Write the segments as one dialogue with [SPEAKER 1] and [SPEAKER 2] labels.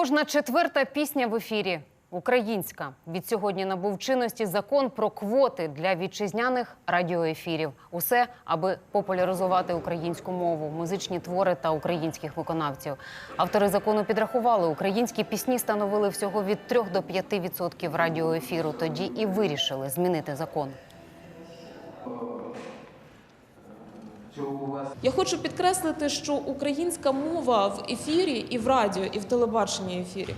[SPEAKER 1] Кожна четверта пісня в ефірі українська. Від сьогодні набув чинності закон про квоти для вітчизняних радіоефірів. Усе, аби популяризувати українську мову, музичні твори та українських виконавців. Автори закону підрахували, українські пісні становили всього від 3 до 5 відсотків радіоефіру. Тоді і вирішили змінити закон.
[SPEAKER 2] Я хочу підкреслити, що українська мова в ефірі і в радіо, і в телебаченні ефірі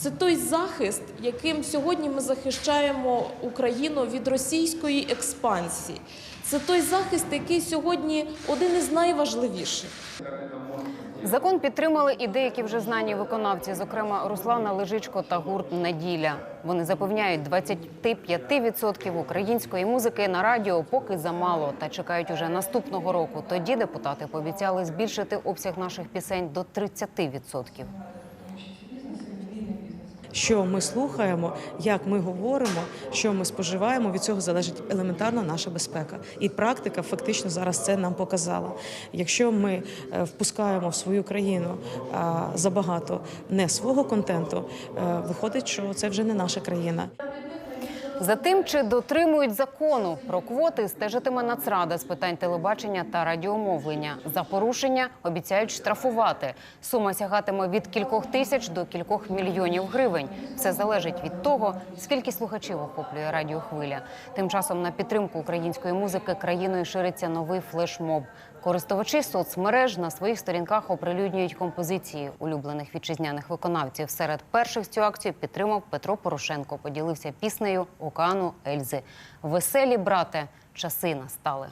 [SPEAKER 2] це той захист, яким сьогодні ми захищаємо Україну від російської експансії. Це той захист, який сьогодні один із найважливіших.
[SPEAKER 1] Закон підтримали і деякі вже знані виконавці, зокрема Руслана Лежичко та гурт Неділя. Вони запевняють, 25% української музики на радіо поки замало та чекають уже наступного року. Тоді депутати пообіцяли збільшити обсяг наших пісень до 30%.
[SPEAKER 3] Що ми слухаємо, як ми говоримо, що ми споживаємо. Від цього залежить елементарно наша безпека. І практика фактично зараз це нам показала. Якщо ми е, впускаємо в свою країну забагато не свого контенту, е, виходить, що це вже не наша країна.
[SPEAKER 1] За тим, чи дотримують закону про квоти, стежитиме Нацрада з питань телебачення та радіомовлення. За порушення обіцяють штрафувати. Сума сягатиме від кількох тисяч до кількох мільйонів гривень. Все залежить від того, скільки слухачів охоплює радіохвиля. Тим часом на підтримку української музики країною шириться новий флешмоб. Користувачі соцмереж на своїх сторінках оприлюднюють композиції улюблених вітчизняних виконавців. Серед перших цю акцію підтримав Петро Порошенко. Поділився піснею Океану Ельзи. Веселі брате, часи настали.